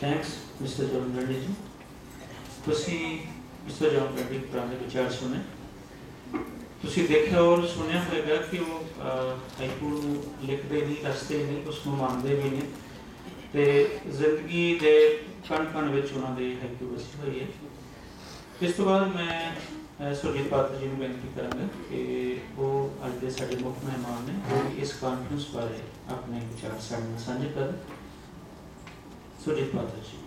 Thanks mister John ready ਜੀ ਤੁਸੀਂ mister John ready ਪੁਰਾਣੇ ਵਿਚਾਰ ਸੁਣੇ? ਤੁਸੀਂ ਦੇਖਿਆ ਔਰ ਸੁਣਿਆ ਹੋਵੇਗਾ ਕਿ ਉਹ ਹਾਈਕੂ ਨੂੰ ਲਿਖਦੇ ਨਹੀਂ, ਰਸਤੇ ਨਹੀਂ, ਉਸ ਨੂੰ ਮੰਨਦੇ ਵੀ ਨੇ ਤੇ ਜ਼ਿੰਦਗੀ ਦੇ ਕਣ ਕਣ ਵਿੱਚ ਉਹਨਾਂ ਦੇ ਹਾਈਕੂ ਵਸੀ ਹੋਈ ਹੈ। ਇਸ ਤੋਂ ਬਾਅਦ ਮੈਂ ਸੁਰਜੀਤ ਪਾਤਰ ਜੀ ਨੂੰ ਬੇਨਤੀ ਕਰਾਂਗਾ ਕਿ ਉਹ ਅੱਜ ਦੇ ਸਾਡੇ ਮੁੱਖ ਮਹਿਮਾਨ ਨੇ, ਉਹ ਇਸ ਕਾਨਫਰੰਸ ਬਾਰੇ ਆਪਣੇ ਵਿਚਾਰ ਸਾਡੇ ਨਾਲ ਸਾਂਝੇ ਕਰਨ। Surjit Patar ji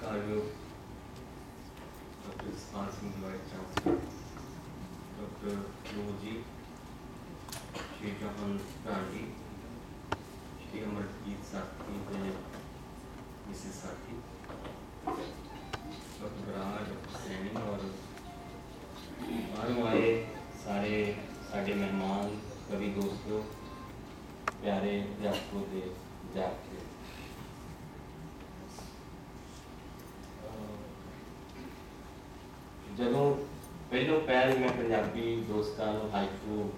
Cargo, Dr. Sponsoring Vice Chancellor, Dr. Loji, Shri Jahan Gandhi, Shri Amarjeet Sathi ਤੇ Mrs. Sathi, Dr. Raj, Dr. Saining ਔਰ ਬਾਹਰੋਂ ਆਏ ਸਾਰੇ ਸਾਡੇ ਮਹਿਮਾਨ ਕਵੀ ਦੋਸਤੋ ਪਿਆਰੇ ਅਧਿਆਪਕੋ ਦੇ ਵਿਦਿਆਰਥੀ ਜਦੋਂ ਪਹਿਲੋਂ ਪਹਿਲ ਮੈਂ ਪੰਜਾਬੀ ਦੋਸਤਾਂ ਨੂੰ ਹਾਈਕੂ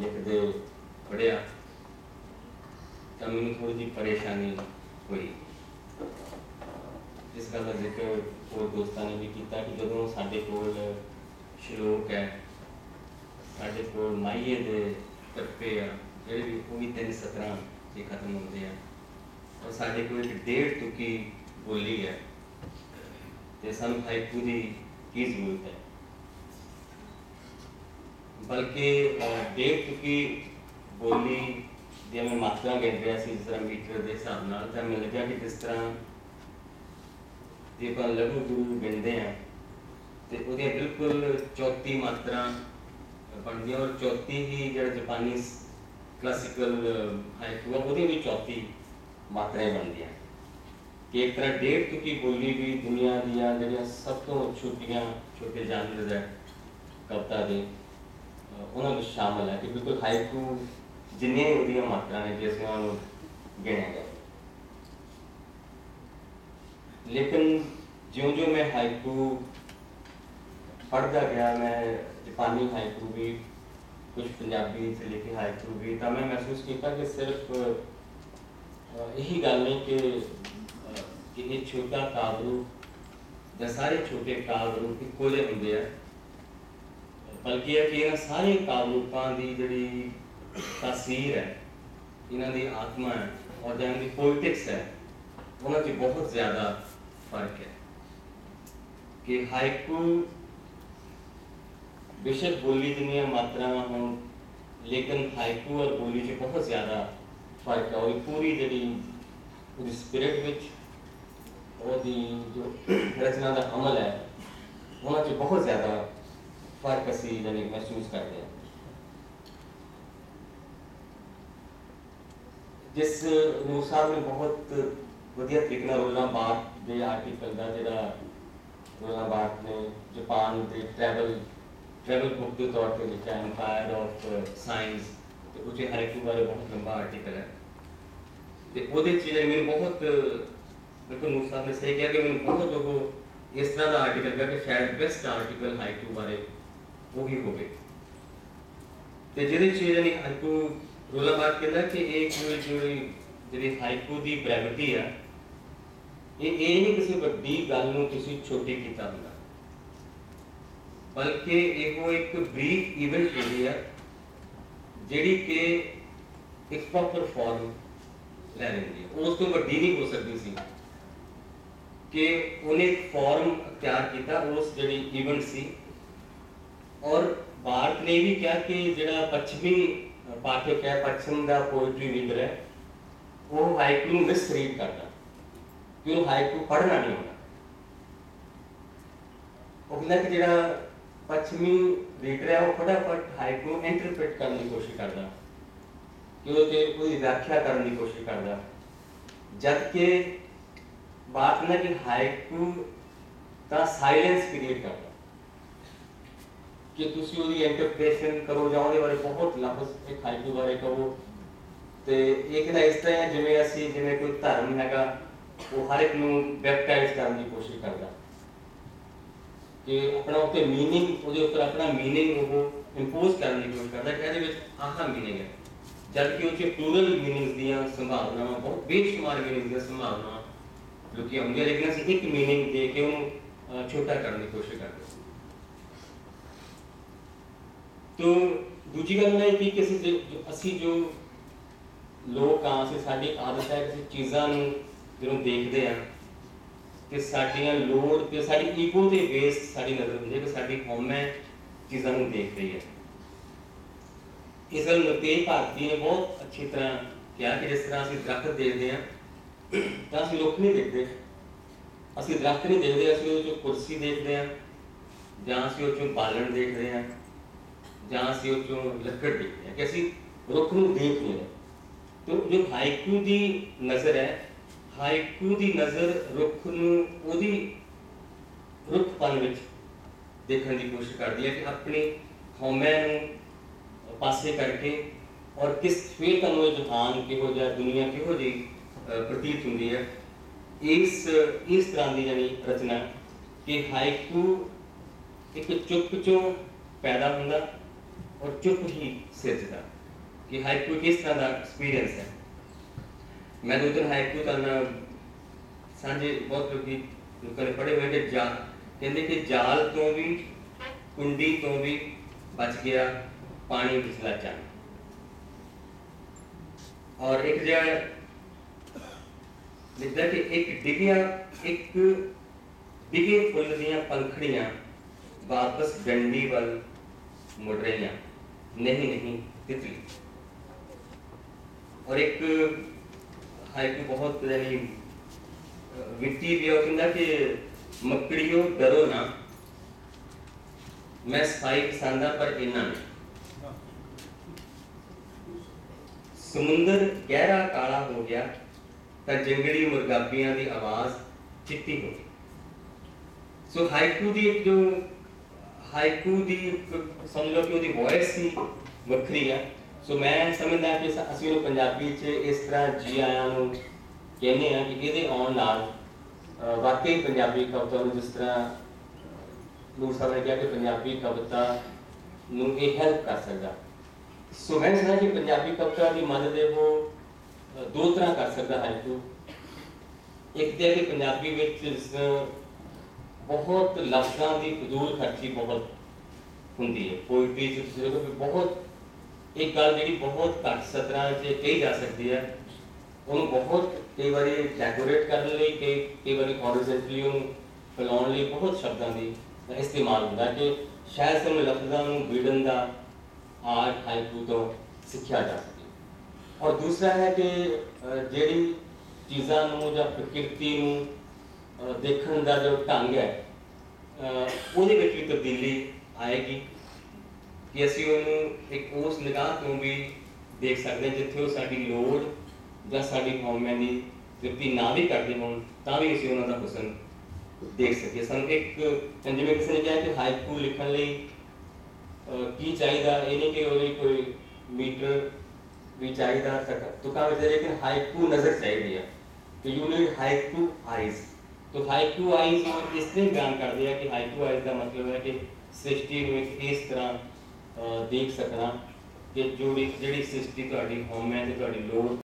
ਲਿਖਦੇ ਪੜਿਆ ਤਾਂ ਮੈਨੂੰ ਥੋੜੀ ਜਿਹੀ ਪਰੇਸ਼ਾਨੀ ਹੋਈ ਇਸ ਗੱਲ ਦਾ ਜ਼ਿਕਰ ਹੋਰ ਦੋਸਤਾਂ ਨੇ ਵੀ ਕੀਤਾ ਕਿ ਜਦੋਂ ਸਾਡੇ ਕੋਲ ਸ਼ਲੋਕ ਹੈ, ਸਾਡੇ ਕੋਲ ਮਾਈਏ ਦੇ ਟੱਪੇ ਆ, ਜਿਹੜੇ ਵੀ ਉਹ ਵੀ ਤਿੰਨ ਸਤਰਾਂ ਤੇ ਖਤਮ ਹੁੰਦੇ ਆ, ਔਰ ਸਾਡੇ ਕੋਲ ਇੱਕ ਡੇਢ ਤੁਕੀ ਬੋਲੀ ਹੈ ਤੇ ਸਾਨੂੰ ਹਾਈਕੂ ਦੀ ਕੀ ਜ਼ਰੂਰਤ ਹੈ। ਬਲਕਿ ਡੇਢ ਤੁਕੀ ਬੋਲੀ ਦੀ ਮੈਂ ਮਾਤਰਾ ਗਿਣ ਰਿਹਾ ਸੀ ਜਿਸ ਤਰ੍ਹਾਂ ਮੀਟਰ ਦੇ ਹਿਸਾਬ ਨਾਲ ਤਾਂ ਮੈਨੂੰ ਲੱਗਿਆ ਕਿ ਜਿਸ ਤਰ੍ਹਾਂ ਜੇ ਆਪਾਂ ਲਘੂ ਗੁਰੂ ਗਿਣਦੇ ਆ ਤੇ ਉਹਦੀਆਂ ਬਿਲਕੁਲ 34 ਮਾਤਰਾ ਬਣਦੀਆਂ ਔਰ 34 ਹੀ ਜਿਹੜਾ ਜਾਪਾਨੀ ਕਲਾਸਿਕਲ ਹਾਈਕੂ ਆ ਵੀ 34 ਮਾਤਰਾਵਾਂ ਬਣਦੀਆਂ। ਕਿ ਇੱਕ ਤਰ੍ਹਾਂ ਡੇਢ ਤੁਕੀ ਬੋਲੀ ਵੀ ਦੁਨੀਆ ਦੀਆਂ ਜਿਹੜੀਆਂ ਸਭ ਤੋਂ ਛੋਟੀਆਂ, ਛੋਟੇ ਜਾਨਵਰ ਹੈ, ਕਵਿਤਾ ਦੇ ਉਹਨਾਂ ਵਿੱਚ ਸ਼ਾਮਲ ਹੈ। ਕਿ ਬਿਲਕੁਲ ਹਾਈਕੂ ਜਿੰਨੀਆਂ ਉਹਦੀਆਂ ਮਾਤਰਾ ਨੇ ਜਿਸ ਨਾਲ ਗਿਣਿਆ ਗਿਆ। ਲੇਕਿਨ ਜਿਉਂ-ਜਿਉਂ ਮੈਂ ਹਾਈਕੂ ਪੜ੍ਹਦਾ ਗਿਆ, ਮੈਂ ਜਾਪਾਨੀ ਹਾਈਕੂ ਵੀ ਕੁਝ ਪੰਜਾਬੀ ਵਿੱਚ ਲਿਖੇ ਹਾਈਕੂ ਵੀ, ਤਾਂ ਮੈਂ ਮਹਿਸੂਸ ਕੀਤਾ ਕਿ ਸਿਰਫ ਇਹੀ ਗੱਲ ਨਹੀਂ ਕਿ ਇਹ ਛੋਟਾ ਕਾਬਰੂ ਜਾਂ ਸਾਰੇ ਛੋਟੇ ਕਾਬਰੂ ਇੱਕੋ ਜਿਹੇ ਹੁੰਦੇ ਆ। ਬਲਕਿ ਇਹ ਕਿ ਇਹਨਾਂ ਸਾਰੇ ਕਾਬਰੂਪਾਂ ਦੀ ਜਿਹੜੀ ਤਾਸੀਰ ਹੈ। ਇਹਨਾਂ ਦੀ ਆਤਮਾ ਹੈ ਔਰ ਜਾਂ ਦੀ ਪੋਲਿਟਿਕਸ ਹੈ। ਉਹਨਾਂ 'ਚ ਬਹੁਤ ਜ਼ਿਆਦਾ ਫ਼ਰਕ ਹੈ ਕਿ ਹਾਈਕੂ ਬੇਸ਼ੱਕ ਬੋਲੀ ਜਿੰਨੀਆਂ ਮਾਤਰਾਵਾਂ ਹੋਣ, ਲੇਕਿਨ ਹਾਈਕੂ ਔਰ ਬੋਲੀ 'ਚ ਬਹੁਤ ਜ਼ਿਆਦਾ ਫ਼ਰਕ ਹੈ। ਔਰ ਪੂਰੀ ਜਿਹੜੀ, ਉਹਦੀ ਸਪਿਰਿਟ ਵਿੱਚ, ਉਹਦੀ ਜੋ ਰਚਨਾ ਦਾ ਅਮਲ ਹੈ, ਉਹਨਾਂ 'ਚ ਬਹੁਤ ਜ਼ਿਆਦਾ ਫ਼ਰਕ ਅਸੀਂ ਜਾਨੀ ਮਹਿਸੂਸ ਕਰਦੇ ਹਾਂ। ਜਿਸ ਨੂਰ ਸਾਹਿਬ ਨੇ ਬਹੁਤ ਵਧੀਆ ਤਰੀਕੇ ਨਾਲ ਰੋਲਾਂ ਬਾਤ ਦੇ ਆਰਟੀਕਲ ਦਾ, ਜਿਹੜਾ ਰੋਲਾਂ ਬਾਤ ਨੇ ਜਾਪਾਨ ਦੇ ਟਰੈਵਲ ਟਰੈਵਲ ਬੁੱਕ ਦੇ ਤੌਰ ਤੇ ਲਿਖਿਆ ਐਮਪਾਇਰ ਆਫ ਸਾਇੰਸ ਤੇ ਉਹ 'ਚ ਹਰੇਕ ਬਾਰੇ ਬਹੁਤ ਲੰਬਾ ਆਰਟੀਕਲ ਹੈ। ਤੇ ਉਹਦੇ 'ਚ ਜਿਹੜਾ ਮੈਨੂੰ ਬਹੁਤ, ਬਿਲਕੁਲ ਨੂਰ ਸਾਹਿਬ ਨੇ ਸਹੀ ਕਿਹਾ ਕਿ ਮੈਨੂੰ ਬਹੁਤ ਉਹ ਇਸ ਤਰ੍ਹਾਂ ਦਾ ਆਰਟੀਕਲ ਲੱਗਾ ਕਿ ਸ਼ਾਇਦ ਬੈਸਟ ਆਰਟੀਕਲ ਹਾਈਕੂ ਬਾਰੇ ਉਹ ਹੀ ਹੋਵੇ। ਤੇ ਜਿਹਦੇ 'ਚ ਯਾਨੀ ਹਾਈਕੂ ਰੋਲਾ ਬਾਤ ਕਹਿੰਦਾ ਕਿ ਇਹ ਜਿਹੜੀ ਜਿਹੜੀ ਹਾਈਕੂ ਦੀ ਬ੍ਰੈਵਿਟੀ ਆ, ਇਹ ਇਹ ਨਹੀਂ ਕਿਸੇ ਵੱਡੀ ਗੱਲ ਨੂੰ ਤੁਸੀਂ ਛੋਟੀ ਕੀਤਾ ਹੁੰਦਾ। ਬਲਕਿ ਇਹੋ ਇੱਕ ਬਰੀਫ ਇਵੈਂਟ ਹੁੰਦੀ ਹੈ ਜਿਹੜੀ ਕਿ ਇੱਕ ਪ੍ਰੋਪਰ ਫਾਰਮ ਲੈ ਲੈਂਦੀ ਹੈ ਉਸ ਤੋਂ ਵੱਡੀ ਨਹੀਂ ਹੋ ਸਕਦੀ ਸੀ ਕਿ ਉਹਨੇ ਇੱਕ ਫਾਰਮ ਤਿਆਰ ਕੀਤਾ, ਉਸ ਜਿਹੜੀ ਇਵੈਂਟ ਸੀ। ਔਰ ਭਾਰਤ ਨੇ ਵੀ ਕਿਹਾ ਕਿ ਜਿਹੜਾ ਪੱਛਮੀ ਪਾਠਕ ਹੈ ਪੱਛਮ ਦਾ ਪੋਇਟਰੀ ਰੀਡਰ ਹੈ ਉਹ ਹਾਈਕੂ ਨੂੰ ਮਿਸਰੀਡ ਕਰਦਾ ਕਿ ਉਹਨੂੰ ਹਾਈਕੂ ਪੜ੍ਹਨਾ ਨਹੀਂ ਆਉਂਦਾ ਉਹ ਕਹਿੰਦਾ ਕਿ ਜਿਹੜਾ ਪੱਛਮੀ ਰੀਡਰ ਹੈ ਉਹ ਫਟਾਫਟ ਹਾਈਕੂ ਨੂੰ ਇੰਟਰਪ੍ਰੀਟ ਕਰਨ ਦੀ ਕੋਸ਼ਿਸ਼ ਕਰਦਾ ਕਿ ਉਹ ਤੇ ਉਹਦੀ ਵਿਆਖਿਆ ਕਰਨ ਦੀ ਕੋਸ਼ਿਸ਼ ਕਰਦਾ ਜਦ ਕਿ ਬਾਤ ਨਾ ਕਿ ਹਾਈਕੂ ਦਾ ਸਾਇਲੈਂਸ ਕ੍ਰੀਏਟ ਕਰਦਾ ਕਿ ਤੁਸੀਂ ਉਹਦੀ ਇੰਟਰਪ੍ਰੀਟੇਸ਼ਨ ਕਰੋ ਜਾਂ ਉਹਦੇ ਬਾਰੇ ਬਹੁਤ ਲਫ਼ਜ਼ ਇੱਕ ਹਾਈਕੂ ਬਾਰੇ ਕਹੋ ਤੇ ਇਹ ਕਿਹਦਾ ਇਸ ਤਰ੍ਹਾਂ ਹੈ ਜਿਵੇਂ ਅਸੀਂ ਜਿਵੇਂ ਕੋਈ ਧਰਮ ਹੈਗਾ ਉਹ ਹਰ ਇੱਕ ਨੂੰ ਬੈਪਟਾਈਜ਼ ਕਰਨ ਦੀ ਕੋਸ਼ਿਸ਼ ਕਰਦਾ ਕਿ ਆਪਣਾ ਉੱਤੇ मीनिंग ਉਹਦੇ ਉੱਪਰ ਆਪਣਾ मीनिंग ਉਹ ਇੰਪੋਜ਼ ਕਰਨ ਦੀ ਕੋਸ਼ਿਸ਼ ਕਰਦਾ ਕਿ ਇਹਦੇ ਵਿੱਚ ਆਹ मीनिंग ਹੈ ਜਦ ਕਿ ਉਹ ਚ ਪਲੂਰਲ मीनिंग्स ਦੀਆਂ ਸੰਭਾਵਨਾਵਾਂ ਬਹੁਤ ਬੇਸ਼ੁਮਾਰ मीनिंग्स ਦੀਆਂ ਸੰਭਾਵਨਾਵਾਂ ਲੁਕੀਆਂ ਹੁੰਦੀਆਂ ਲੇਕਿਨ ਅਸੀਂ ਇੱਕ मीनिंग ਦੇ ਕੇ ਉਹਨੂੰ ਅਹ, ਛੋਟਾ ਕਰਨ ਦੀ ਕੋਸ਼ਿਸ਼ ਕਰਦੇ ਹਾਂ ਤੋ ਦੂਜੀ ਗੱਲ ਇਹ ਕਿ ਕਿਸੇ ਜੋ ਅਸੀਂ ਜੋ ਲੋਕ ਆ ਅਸੀਂ ਸਾਡੀ ਆਦਤ ਹੈ ਕਿਸੇ ਚੀਜ਼ਾਂ ਨੂੰ ਜਦੋਂ ਦੇਖਦੇ ਆ ਤੇ ਸਾਡੀਆਂ ਲੋੜ ਤੇ ਸਾਡੀ ਈਗੋ ਦੇ ਬੇਸ ਸਾਡੀ ਨਜ਼ਰ ਹੁੰਦੀ ਹੈ ਕਿ ਸਾਡੀ ਕੌਮ ਹੈ, ਚੀਜ਼ਾਂ ਨੂੰ ਦੇਖ ਰਹੀ ਹੈ। ਇਸ ਗੱਲ ਨਤੇਜ ਭਾਰਤੀ ਨੇ ਬਹੁਤ ਅੱਛੀ ਤਰ੍ਹਾਂ ਕਿਹਾ ਕਿ ਜਿਸ ਤਰ੍ਹਾਂ ਅਸੀਂ ਦਰਖਤ ਦੇਖਦੇ ਆ ਤਾਂ ਅਸੀਂ ਲੋਕ ਨਹੀਂ ਦੇਖਦੇ। ਅਸੀਂ ਦਰਖਤ ਨਹੀਂ ਦੇਖਦੇ, ਅਸੀਂ ਉਹ ਜੋ ਕੁਰਸੀ ਦੇਖਦੇ ਆ ਜਾਂ ਅਸੀਂ ਉਹ ਚੋਂ ਬਾਲਣ ਦੇਖਦੇ ਆ ਜਾਂ ਅਸੀਂ ਉਹ ਚੋਂ ਲੱਕੜ ਦੇਖਦੇ ਆ ਕਿ ਅਸੀਂ ਰੁੱਖ ਨੂੰ ਦੇਖ ਨਹੀਂ ਰਹੇ ਤੋ ਜੋ ਹਾਈਕੂ ਦੀ ਨਜ਼ਰ ਹੈ ਹਾਈਕੂ ਦੀ ਨਜ਼ਰ ਰੁੱਖ ਨੂੰ ਉਹਦੀ ਰੁੱਖਪਨ ਵਿੱਚ ਦੇਖਣ ਦੀ ਕੋਸ਼ਿਸ਼ ਕਰਦੀ ਹੈ ਕਿ ਆਪਣੀ ਹਉਮੈ ਨੂੰ ਪਾਸੇ ਕਰਕੇ ਔਰ ਕਿਸ ਫੇਰ ਤੁਹਾਨੂੰ ਜਹਾਨ ਕਿਹੋ ਜਿਹਾ, ਦੁਨੀਆ ਕਿਹੋ ਜਿਹੀ ਪ੍ਰਤੀਤ ਹੁੰਦੀ ਹੈ। ਇਸ ਇਸ ਤਰ੍ਹਾਂ ਦੀ ਜਾਨੀ ਰਚਨਾ ਕਿ ਹਾਈਕੂ ਇੱਕ ਚੁੱਪ ਚੋਂ ਪੈਦਾ ਹੁੰਦਾ ਔਰ ਚੁੱਪ ਹੀ ਸਿਰਜਦਾ ਕਿ ਹਾਈਕੂ ਕਿਸ ਤਰ੍ਹਾਂ ਦਾ ਐਕਸਪੀਰੀਅੰਸ ਹੈ ਮੈਂ ਦੋ ਦਿਨ ਹਾਈਕੂ ਕਰਨਾ ਸਾਂਝੇ ਬਹੁਤ ਲੋਕੀ ਲੋਕਾਂ ਨੇ ਪੜ੍ਹੇ ਹੋਏ ਕਿ ਜਾ ਕਹਿੰਦੇ ਕਿ ਜਾਲ ਤੋਂ ਵੀ ਕੁੰਡੀ ਤੋਂ ਵੀ ਬਚ ਗਿਆ ਪਾਣੀ ਵਿਚਲਾ ਚੰਨ ਔਰ ਇੱਕ ਜਗ੍ਹਾ ਲਿਖਦਾ ਕਿ ਇੱਕ ਡਿਗਿਆ ਇੱਕ ਡਿਗੇ ਫੁੱਲ ਦੀਆਂ ਪੰਖੜੀਆਂ ਵਾਪਸ ਡੰਡੀ ਵੱਲ ਮੁੜ ਰਹੀਆਂ ਨਹੀਂ ਨਹੀਂ ਤਿਤਲੀ ਔਰ ਇੱਕ ਹਾਈਕੂ ਬਹੁਤ ਯਾਨੀ ਅਹ, ਮਿੱਟੀ ਵੀ ਉਹ ਕਹਿੰਦਾ ਕਿ ਮੱਕੜੀਓ ਡਰੋ ਨਾ ਮੈਂ ਸਫ਼ਾਈ ਪਸੰਦ ਆ ਪਰ ਇਹਨਾਂ ਨਹੀਂ ਸਮੁੰਦਰ ਗਹਿਰਾ ਕਾਲਾ ਹੋ ਗਿਆ ਤਾਂ ਜੰਗਲੀ ਮੁਰਗਾਬੀਆਂ ਦੀ ਆਵਾਜ਼ ਚਿੱਟੀ ਹੋ ਗਈ ਸੋ ਹਾਈਕੂ ਦੀ ਇੱਕ ਜੋ ਹਾਈਕੂ ਦੀ ਸਮਝ ਲਓ ਕਿ ਉਹਦੀ ਵੌਇਸ ਹੀ ਵੱਖਰੀ ਆ ਸੋ ਮੈਂ ਸਮਝਦਾ ਕਿ ਅਸੀਂ ਉਹ ਪੰਜਾਬੀ 'ਚ ਇਸ ਤਰ੍ਹਾਂ ਜੀ ਆਇਆਂ ਨੂੰ ਕਹਿੰਦੇ ਆ ਕਿ ਇਹਦੇ ਆਉਣ ਨਾਲ ਵਾਕਈ ਪੰਜਾਬੀ ਕਵਿਤਾ ਨੂੰ ਜਿਸ ਤਰ੍ਹਾਂ ਨੂਰ ਸਾਹਿਬ ਨੇ ਕਿਹਾ ਕਿ ਪੰਜਾਬੀ ਕਵਿਤਾ ਨੂੰ ਇਹ ਹੈਲਪ ਕਰ ਸਕਦਾ ਸੋ ਮੈਂ ਸਮਝਦਾ ਕਿ ਪੰਜਾਬੀ ਕਵਿਤਾ ਦੀ ਮਦਦ ਇਹ ਉਹ ਦੋ ਤਰ੍ਹਾਂ ਕਰ ਸਕਦਾ ਹਾਈਕੂ ਇੱਕ ਤੇ ਕਿ ਪੰਜਾਬੀ ਵਿੱਚ ਜਿਸ ਬਹੁਤ ਲਫ਼ਜ਼ਾਂ ਦੀ ਫਜ਼ੂਲ ਖਰਚੀ ਬਹੁਤ ਹੁੰਦੀ ਹੈ। ਪੋਇਟਰੀ ਚ ਤੁਸੀਂ ਦੇਖੋ ਬਹੁਤ ਇੱਕ ਗੱਲ ਜਿਹੜੀ ਬਹੁਤ ਘੱਟ ਸਤਰਾਂ 'ਚ ਕਹੀ ਜਾ ਸਕਦੀ ਹੈ। ਉਹਨੂੰ ਬਹੁਤ ਕਈ ਵਾਰੀ ਡੈਕੋਰੇਟ ਕਰਨ ਲਈ ਕਈ ਕਈ ਵਾਰੀ ਹੌਰੀਜ਼ੌਂਟਲੀ ਉਹਨੂੰ ਫੈਲਾਉਣ ਲਈ ਬਹੁਤ ਸ਼ਬਦਾਂ ਦੀ ਇਸਤੇਮਾਲ ਹੁੰਦਾ ਕਿ ਸ਼ਾਇਦ ਸਾਨੂੰ ਲਫ਼ਜ਼ਾਂ ਨੂੰ ਵਿੜਨ ਦਾ ਆਰਟ ਹਾਈਕੂ ਤੋਂ ਸਿੱਖਿਆ ਜਾ ਸਕੇ। ਔਰ ਦੂਸਰਾ ਹੈ ਕਿ ਜਿਹੜੀ ਚੀਜ਼ਾਂ ਨੂੰ ਜਾਂ ਪ੍ਰਕਿਰਤੀ ਨੂੰ ਦੇਖਣ ਦਾ ਜੋ ਢੰਗ ਹੈ ਉਹਦੇ ਵਿੱਚ ਵੀ ਤਬਦੀਲੀ ਆਏਗੀ ਕਿ ਅਸੀਂ ਉਹਨੂੰ ਇੱਕ ਉਸ ਨਿਗਾਹ ਤੋਂ ਵੀ ਦੇਖ ਸਕਦੇ ਹਾਂ ਜਿੱਥੇ ਉਹ ਸਾਡੀ ਲੋੜ ਜਾਂ ਸਾਡੀ ਹਉਮੈ ਦੀ ਤ੍ਰਿਪਤੀ ਨਾ ਵੀ ਕਰਦੇ ਹੋਣ, ਤਾਂ ਵੀ ਅਸੀਂ ਉਹਨਾਂ ਦਾ ਹੁਸਨ ਦੇਖ ਸਕੀਏ। ਸਾਨੂੰ ਇੱਕ ਜਿਵੇਂ ਕਿਸੇ ਨੇ ਕਿਹਾ ਕਿ ਹਾਈਕੂ ਲਿਖਣ ਲਈ ਕੀ ਚਾਹੀਦਾ, ਇਹ ਨਹੀਂ ਕਿ ਉਹਦੇ ਕੋਈ ਮੀਟਰ ਵੀ ਚਾਹੀਦਾ, ਤੱਕ, ਤੁਕਾਂ ਵਿੱਚ ਲੇਕਿਨ ਹਾਈਕੂ ਨਜ਼ਰ ਚਾਹੀਦੀ ਹੈ ਕਿ ਯੂ ਨੀਡ ਹਾਈਕੂ ਆਈਜ਼ तो ਹਾਈਕੂ ਆਈਜ਼ ਉਹ ਇਸ ਤਰ੍ਹਾਂ ਬਿਆਨ ਕਰਦੇ ਆ ਕਿ ਹਾਈਕੂ ਆਈਜ਼ ਦਾ ਮਤਲਬ ਹੈ ਕਿ ਸ੍ਰਿਸ਼ਟੀ ਨੂੰ ਇਸ ਤਰ੍ਹਾਂ ਦੇਖ ਸਕਣਾ ਕਿ ਜਿਹੜੀ ਜਿਹੜੀ ਸ੍ਰਿਸ਼ਟੀ ਤੁਹਾਡੀ ਹੋਮ ਹੈ ਤੇ ਤੁਹਾਡੀ ਲੋੜ